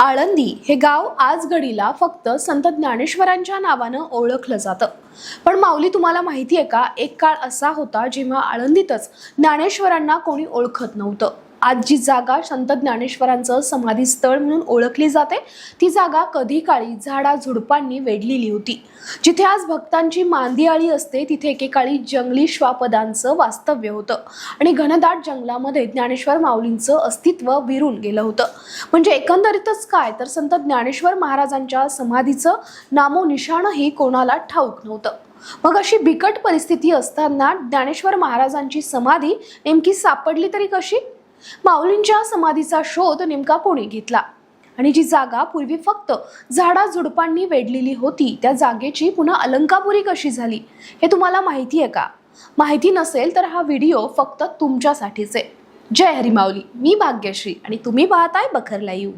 आळंदी हे गाव आज घडीला फक्त संत ज्ञानेश्वरांच्या नावानं ओळखलं जातं. पण माऊली तुम्हाला माहिती आहे का? एक काळ असा होता जेव्हा आळंदीतच ज्ञानेश्वरांना कोणी ओळखत नव्हतं. आज जी जागा संत ज्ञानेश्वरांचं समाधी स्थळ म्हणून ओळखली जाते. ती जागा कधी काळी झाडा झुडपांनी वेढलेली होती. जिथे आज भक्तांची मांदियाळी असते तिथे एकेकाळी जंगली श्वापदांचं वास्तव्य होतं. आणि घनदाट जंगलामध्ये ज्ञानेश्वर माऊलींचं अस्तित्व विरून गेलं होतं. म्हणजे एकंदरीतच काय? तर संत ज्ञानेश्वर महाराजांच्या समाधीचं नामोनिशाणही कोणाला ठाऊक नव्हतं. मग अशी बिकट परिस्थिती असताना ज्ञानेश्वर महाराजांची समाधी नेमकी सापडली तरी कशी? माऊलींच्या समाधीचा शोध नेमका कोणी घेतला? आणि जी जागा पूर्वी फक्त झाडा झुडपांनी वेढलेली होती त्या जागेची पुन्हा अलंकापुरी कशी झाली हे तुम्हाला माहिती आहे का? माहिती नसेल तर हा व्हिडिओ फक्त तुमच्यासाठीच. आहे जय हरी माऊली. मी भाग्यश्री आणि तुम्ही पाहताय बखरला येऊ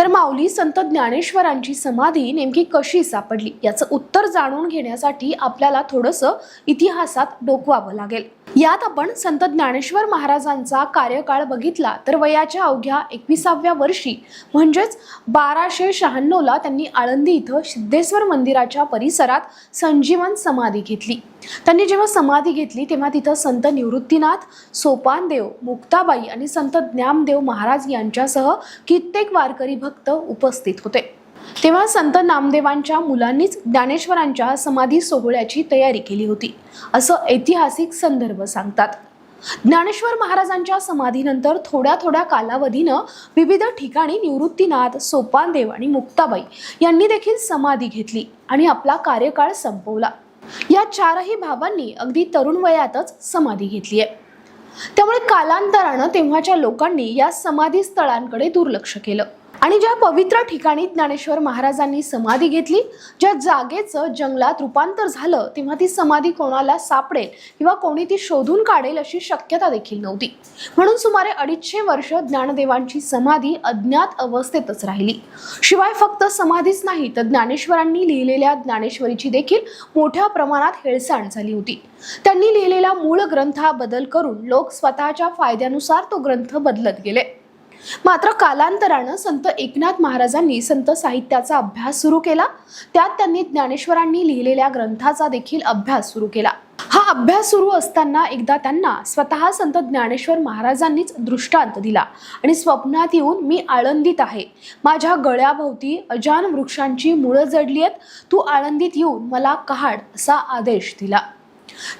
तर माऊली संत ज्ञानेश्वरांची समाधी नेमकी कशी सापडली? याचं उत्तर जाणून घेण्यासाठी आपल्याला थोडंसं इतिहासात डोकवावं लागेल. यात आपण संत ज्ञानेश्वर महाराजांचा कार्यकाळ बघितला तर वयाच्या अवघ्या एकविसाव्या वर्षी म्हणजेच बाराशे शहाण्णवला त्यांनी आळंदी इथं सिद्धेश्वर मंदिराच्या परिसरात संजीवन समाधी घेतली. त्यांनी जेव्हा समाधी घेतली तेव्हा तिथं संत निवृत्तीनाथ सोपानदेव मुक्ताबाई आणि संत ज्ञानदेव महाराज यांच्यासह कित्येक वारकरी भक्त उपस्थित होते. तेव्हा संत नामदेवांच्या मुलांनीच ज्ञानेश्वरांच्या समाधी सोहळ्याची तयारी केली होती. असं ऐतिहासिक संदर्भ सांगतात. ज्ञानेश्वर महाराजांच्या समाधीनंतर थोड्या थोड्या कालावधीनं विविध ठिकाणी निवृत्तीनाथ सोपानदेव आणि मुक्ताबाई यांनी देखील समाधी घेतली आणि आपला कार्यकाळ संपवला. या चारही भावांनी अगदी तरुण वयातच समाधी घेतली आहे. त्यामुळे कालांतरानं तेव्हाच्या लोकांनी या समाधी स्थळांकडे दुर्लक्ष केलं. आणि ज्या पवित्र ठिकाणी ज्ञानेश्वर महाराजांनी समाधी घेतली ज्या जागेचं जंगलात रूपांतर झालं तेव्हा ती समाधी कोणाला सापडेल किंवा कोणी ती शोधून काढेल अशी शक्यता देखील नव्हती. म्हणून सुमारे अडीचशे वर्ष ज्ञानदेवांची समाधी अज्ञात अवस्थेतच राहिली. शिवाय फक्त समाधीच नाही तर ज्ञानेश्वरांनी लिहिलेल्या ज्ञानेश्वरीची देखील मोठ्या प्रमाणात हेळसांड झाली होती. त्यांनी लिहिलेला मूळ ग्रंथ हा बदल करून लोक स्वतःच्या फायद्यानुसार तो ग्रंथ बदलत गेले. मात्र कालांतरानं संत एकनाथ महाराजांनी संत साहित्याचा अभ्यास सुरू केला. त्यात त्यांनी ज्ञानेश्वरांनी लिहिलेल्या ग्रंथाचा देखील अभ्यास सुरू केला. हा अभ्यास सुरू असताना एकदा त्यांना स्वतः संत ज्ञानेश्वर महाराजांनीच दृष्टांत दिला आणि स्वप्नात येऊन मी आळंदीत आहे. माझ्या गळ्याभोवती अजान वृक्षांची मुळं जडली आहेत. तू आळंदीत येऊन मला कहाड असा आदेश दिला.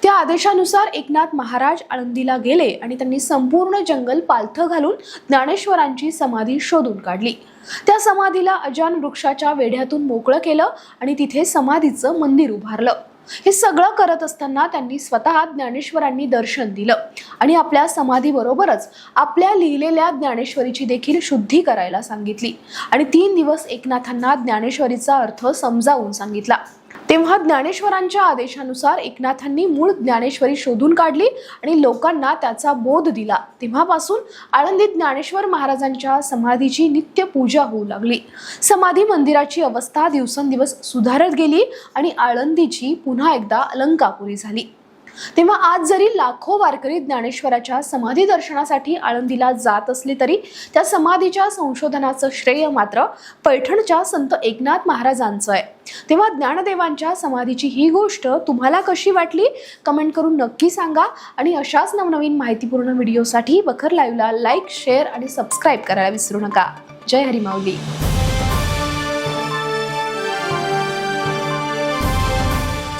त्या आदेशानुसार एकनाथ महाराज आळंदीला गेले आणि त्यांनी संपूर्ण जंगल पालथं घालून ज्ञानेश्वरांची समाधी शोधून काढली. त्या समाधीला अजान वृक्षाच्या वेढ्यातून मोकळं केलं आणि तिथे समाधीचं मंदिर उभारलं. हे सगळं करत असताना त्यांनी स्वतः ज्ञानेश्वरांनी दर्शन दिलं आणि आपल्या समाधीबरोबरच आपल्या लिहिलेल्या ज्ञानेश्वरीची देखील शुद्धी करायला सांगितली आणि तीन दिवस एकनाथांना ज्ञानेश्वरीचा अर्थ समजावून सांगितला. तेव्हा ज्ञानेश्वरांच्या आदेशानुसार एकनाथांनी मूळ ज्ञानेश्वरी शोधून काढली आणि लोकांना त्याचा बोध दिला. तेव्हापासून आळंदीत ज्ञानेश्वर महाराजांच्या समाधीची नित्य पूजा होऊ लागली. समाधी मंदिराची अवस्था दिवसेंदिवस सुधारत गेली आणि आळंदीची पुन्हा एकदा अलंकापुरी झाली. तेव्हा आज जरी लाखो वारकरी ज्ञानेश्वराच्या समाधी दर्शनासाठी आळंदीला जात असले तरी त्या समाधीच्या संशोधनाचं श्रेय मात्र पैठणच्या संत एकनाथ महाराजांचं आहे. तेव्हा ज्ञानदेवांच्या समाधीची ही गोष्ट तुम्हाला कशी वाटली? कमेंट करून नक्की सांगा आणि अशाच नवनवीन माहितीपूर्ण व्हिडिओसाठी बखर लाईव्हला लाईक शेअर आणि सबस्क्राईब करायला विसरू नका. जय हरी